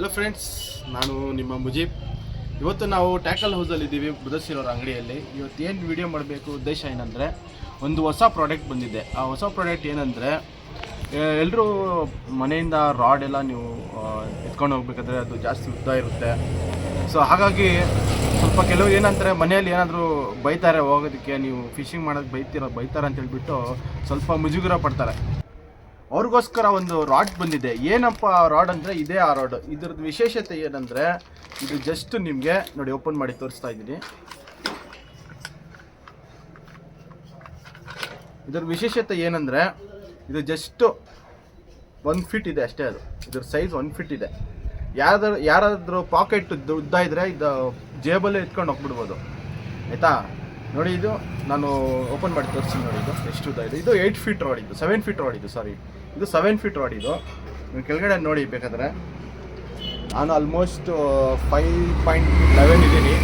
Hello friends ನಾನು ನಿಮ್ಮ ಮುಜೀಬ್. ಇವತ್ತು ನಾವು ಟ್ಯಾಕಲ್ ಹೌಸಲ್ಲಿ ಇದ್ದೀವಿ ಬುದಸಿರೋರ ಅಂಗಡಿಯಲ್ಲಿ. ಇವತ್ತು ಏನು ವಿಡಿಯೋ ಮಾಡಬೇಕು ಉದ್ದೇಶ ಏನಂದರೆ, ಒಂದು ಹೊಸ ಪ್ರಾಡಕ್ಟ್ ಬಂದಿದೆ. ಆ ಹೊಸ ಪ್ರಾಡಕ್ಟ್ ಏನಂದರೆ ಎಲ್ಲರೂ ಮನೆಯಿಂದ ರಾಡ್ ಎಲ್ಲ ನೀವು ಎತ್ಕೊಂಡು ಹೋಗ್ಬೇಕಾದ್ರೆ ಅದು ಜಾಸ್ತಿ ಉದ್ದ ಇರುತ್ತೆ. ಸೊ ಹಾಗಾಗಿ ಸ್ವಲ್ಪ ಕೆಲವು ಏನಂತಾರೆ, ಮನೆಯಲ್ಲಿ ಏನಾದರೂ ಬೈತಾರೆ, ಹೋಗೋದಕ್ಕೆ ನೀವು ಫಿಶಿಂಗ್ ಮಾಡೋಕ್ಕೆ ಬೈತೀರ ಬೈತಾರೆ ಅಂತ ಹೇಳ್ಬಿಟ್ಟು ಸ್ವಲ್ಪ ಮುಜುಗರ ಪಡ್ತಾರೆ. ಅವ್ರಿಗೋಸ್ಕರ ಒಂದು ರಾಡ್ ಬಂದಿದೆ. ಏನಪ್ಪ ರಾಡ್ ಅಂದರೆ ಇದೇ ಆ ರಾಡ್. ಇದ್ರದ್ದು ವಿಶೇಷತೆ ಏನಂದರೆ, ಇದು ಜಸ್ಟ್ ನಿಮಗೆ ನೋಡಿ ಓಪನ್ ಮಾಡಿ ತೋರಿಸ್ತಾ ಇದ್ದೀನಿ. ಇದ್ರ ವಿಶೇಷತೆ ಏನಂದರೆ, ಇದು ಜಸ್ಟ್ ಒನ್ ಫಿಟ್ ಇದೆ ಅಷ್ಟೇ ಅದು. ಇದ್ರ ಸೈಜ್ ಒನ್ ಫಿಟ್ ಇದೆ. ಯಾರಾದ್ರೂ ಯಾರಾದರೂ ಪಾಕೆಟ್ ಉದ್ದ ಇದ್ದರೆ ಇದು ಜೇಬಲ್ಲೇ ಇಟ್ಕೊಂಡು ಹೋಗ್ಬಿಡ್ಬೋದು. ಆಯಿತಾ? ನೋಡಿ ಇದು ನಾನು ಓಪನ್ ಮಾಡಿ ತೋರಿಸ್ತೀನಿ ನೋಡಿ ಇದು. ಎಷ್ಟು ಉದ್ದ ಇದೆ. ಇದು ಏಯ್ಟ್ ಫೀಟ್ ರಾಡ್ ಇದು. ಸೆವೆನ್ ಫೀಟ್ ರಾಡ್ ಇದು ಸಾರಿ ಇದು ಸೆವೆನ್ ಫೀಟ್ ರಾಡ್ ಇದು. ನೀವು ಕೆಳಗಡೆ ನೋಡಿ ಬೇಕಾದ್ರೆ. ನಾನು ಆಲ್ಮೋಸ್ಟ್ ಫೈವ್ ಪಾಯಿಂಟ್ ಲೆವೆನ್ ಇದ್ದೀನಿ.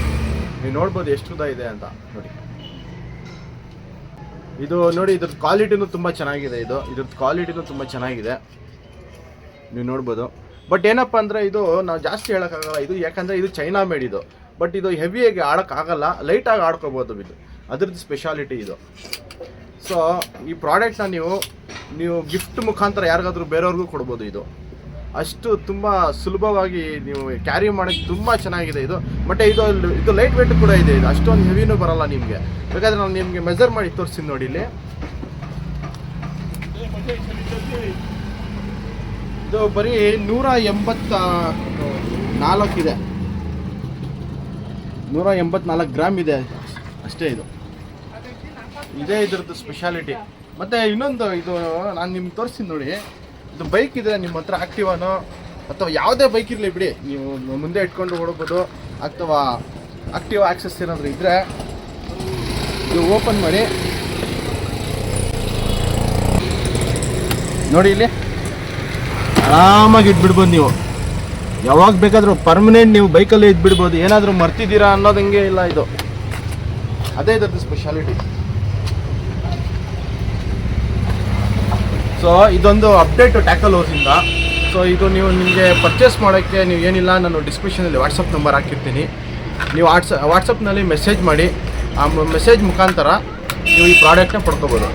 ನೀವು ನೋಡ್ಬೋದು ಎಷ್ಟು ಉದ್ದ ಇದೆ ಅಂತ. ನೋಡಿ. ಇದು ನೋಡಿ, ಇದ್ರದ್ದು ಕ್ವಾಲಿಟಿನೂ ತುಂಬ ಚೆನ್ನಾಗಿದೆ ಇದು. ಇದ್ರದ್ದು ಕ್ವಾಲಿಟಿನೂ ತುಂಬ ಚೆನ್ನಾಗಿದೆ. ನೀವು ನೋಡ್ಬೋದು. ಬಟ್ ಏನಪ್ಪ ಅಂದರೆ ಇದು ನಾವು ಜಾಸ್ತಿ ಹೇಳೋಕ್ಕಾಗಲ್ಲ. ಇದು ಯಾಕಂದರೆ ಇದು ಚೈನಾ ಮೇಡ್ ಇದು. ಬಟ್ ಇದು ಹೆವಿಯಾಗಿ ಆಡೋಕ್ಕಾಗಲ್ಲ ಲೈಟಾಗಿ ಆಡ್ಕೋಬೋದು ಇದು. ಅದ್ರದ್ದು ಸ್ಪೆಷಾಲಿಟಿ ಇದು. ಸೊ ಈ ಪ್ರಾಡಕ್ಟ್ನ ನೀವು ನೀವು ಗಿಫ್ಟ್ ಮುಖಾಂತರ ಯಾರಿಗಾದ್ರೂ ಬೇರೆಯವ್ರಿಗೂ ಕೊಡ್ಬೋದು ಇದು. ಅಷ್ಟು ತುಂಬ ಸುಲಭವಾಗಿ ನೀವು ಕ್ಯಾರಿ ಮಾಡೋಕ್ಕೆ ತುಂಬ ಚೆನ್ನಾಗಿದೆ ಇದು. ಮತ್ತು ಇದು ಇದು ಲೈಟ್ ವೇಟ್ ಕೂಡ ಇದೆ ಇದು. ಅಷ್ಟೊಂದು ಹೆವಿನೂ ಬರಲ್ಲ ನಿಮಗೆ. ಬೇಕಾದ್ರೆ ನಾನು ನಿಮಗೆ ಮೆಜರ್ ಮಾಡಿ ತೋರಿಸ್ತೀನಿ ನೋಡಿ ಇಲ್ಲಿ. ಇದು ಬರೀ ನೂರ ಎಂಬತ್ತ ನಾಲ್ಕಿದೆ ನೂರ ಎಂಬತ್ನಾಲ್ಕು ಗ್ರಾಮ್ ಇದೆ. ಅಷ್ಟೇ ಇದು. ಇದೇ ಇದ್ರದ್ದು ಸ್ಪೆಷಾಲಿಟಿ ಮತ್ತು ಇನ್ನೊಂದು ಇದು ನಾನು ನಿಮ್ಗೆ ತೋರಿಸ್ತೀನಿ ನೋಡಿ. ಇದು ಬೈಕ್ ಇದೆ ನಿಮ್ಮ ಹತ್ರ ಆಕ್ಟಿವಾನೋ ಅಥವಾ ಯಾವುದೇ ಬೈಕ್ ಇರಲಿ ಬಿಡಿ. ನೀವು ಮುಂದೆ ಇಟ್ಕೊಂಡು ಓಡಬೋದು ಅಥವಾ ಆಕ್ಟಿವ್ ಆ್ಯಕ್ಸಸ್ ಏನಾದರೂ ಇದ್ದರೆ ಇದು ಓಪನ್ ಮಾಡಿ. ನೋಡಿ ಇಲ್ಲಿ. ಆರಾಮಾಗಿ ಇಟ್ಬಿಡ್ಬೋದು ನೀವು. ಯಾವಾಗ ಬೇಕಾದರೂ ಪರ್ಮನೆಂಟ್ ನೀವು ಬೈಕಲ್ಲಿ ಇದ್ಬಿಡ್ಬೋದು. ಏನಾದರೂ ಮರ್ತಿದ್ದೀರಾ ಅನ್ನೋದಂಗೆ ಇಲ್ಲ ಇದು. ಅದೇ ಇದ್ರದ್ದು ಸ್ಪೆಷಾಲಿಟಿ ಸೊ ಇದೊಂದು ಅಪ್ಡೇಟ್ ಟ್ಯಾಕಲ್ ಓಸಿಂದ ಸೊ ಇದು ನೀವು ನಿಮಗೆ ಪರ್ಚೇಸ್ ಮಾಡೋಕ್ಕೆ ನೀವು ಏನಿಲ್ಲ, ನಾನು ಡಿಸ್ಕ್ರಿಪ್ಷನಲ್ಲಿ ವಾಟ್ಸಪ್ ನಂಬರ್ ಹಾಕಿರ್ತೀನಿ. ನೀವು ವಾಟ್ಸ ವಾಟ್ಸಪ್ನಲ್ಲಿ ಮೆಸೇಜ್ ಮಾಡಿ. ಆ ಮೆಸೇಜ್ ಮುಖಾಂತರ ನೀವು ಈ ಪ್ರಾಡಕ್ಟ್ನ ಪಡ್ಕೋಬೋದು.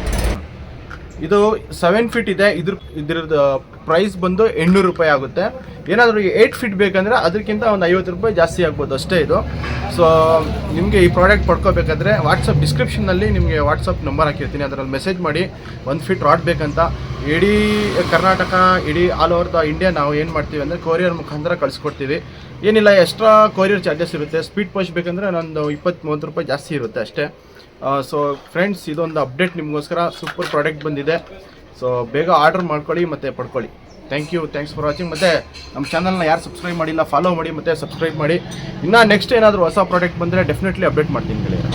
ಇದು ಸೆವೆನ್ ಫೀಟ್ ಇದೆ. ಇದ್ರ, ಇದ್ರದ್ದು ಪ್ರೈಸ್ ಬಂದು ಎಂಟುನೂರು ರೂಪಾಯಿ ಆಗುತ್ತೆ. ಏನಾದರೂ ಏಯ್ಟ್ ಫೀಟ್ ಬೇಕಂದರೆ ಅದಕ್ಕಿಂತ ಒಂದು ಐವತ್ತು ರೂಪಾಯಿ ಜಾಸ್ತಿ ಆಗ್ಬೋದು ಅಷ್ಟೇ ಇದು. ಸೊ ನಿಮಗೆ ಈ ಪ್ರಾಡಕ್ಟ್ ಪಡ್ಕೋಬೇಕಾದ್ರೆ ವಾಟ್ಸಪ್ ಡಿಸ್ಕ್ರಿಪ್ಷನ್ನಲ್ಲಿ ನಿಮಗೆ ವಾಟ್ಸಪ್ ನಂಬರ್ ಹಾಕಿರ್ತೀನಿ. ಅದರಲ್ಲಿ ಮೆಸೇಜ್ ಮಾಡಿ ಒಂದು ಫೀಟ್ ರಾಡ್ ಬೇಕಂತ. ಇಡೀ ಕರ್ನಾಟಕ, ಇಡೀ ಆಲ್ ಓವರ್ ದ ಇಂಡಿಯಾ ನಾವು ಏನು ಮಾಡ್ತೀವಿ ಅಂದರೆ ಕೊರಿಯರ್ ಮುಖಾಂತರ ಕಳಿಸ್ಕೊಡ್ತೀವಿ. ಏನಿಲ್ಲ ಎಕ್ಸ್ಟ್ರಾ ಕೊರಿಯರ್ ಚಾರ್ಜಸ್ ಇರುತ್ತೆ. ಸ್ಪೀಡ್ ಪೋಸ್ಟ್ ಬೇಕಂದರೆ ನಂದು ಇಪ್ಪತ್ತು ಮೂವತ್ತು ರೂಪಾಯಿ ಜಾಸ್ತಿ ಇರುತ್ತೆ ಅಷ್ಟೇ. ಸೊ ಫ್ರೆಂಡ್ಸ್ ಇದೊಂದು ಅಪ್ಡೇಟ್ ನಿಮಗೋಸ್ಕರ. ಸೂಪರ್ ಪ್ರಾಡಕ್ಟ್ ಬಂದಿದೆ. ಸೊ ಬೇಗ ಆರ್ಡರ್ ಮಾಡ್ಕೊಳ್ಳಿ ಮತ್ತು ಪಡ್ಕೊಳ್ಳಿ. Thank you thanks for watching ಮತ್ತು ನಮ್ಮ ಚಾನಲ್ನ ಯಾರು ಸಬ್ಸ್ಕ್ರೈಬ್ ಮಾಡಿಲ್ಲ ಫಾಲೋ ಮಾಡಿ ಮತ್ತು ಸಬ್ಸ್ಕ್ರೈಬ್ ಮಾಡಿ. ಇನ್ನು ನೆಕ್ಸ್ಟ್ ಏನಾದರೂ ಹೊಸ ಪ್ರಾಡಕ್ಟ್ ಬಂದರೆ ಡೆಫಿನೆಟ್ಲಿ ಅಪ್ಡೇಟ್ ಮಾಡ್ತೀನಿ, ಗೆಳೆಯರೆ.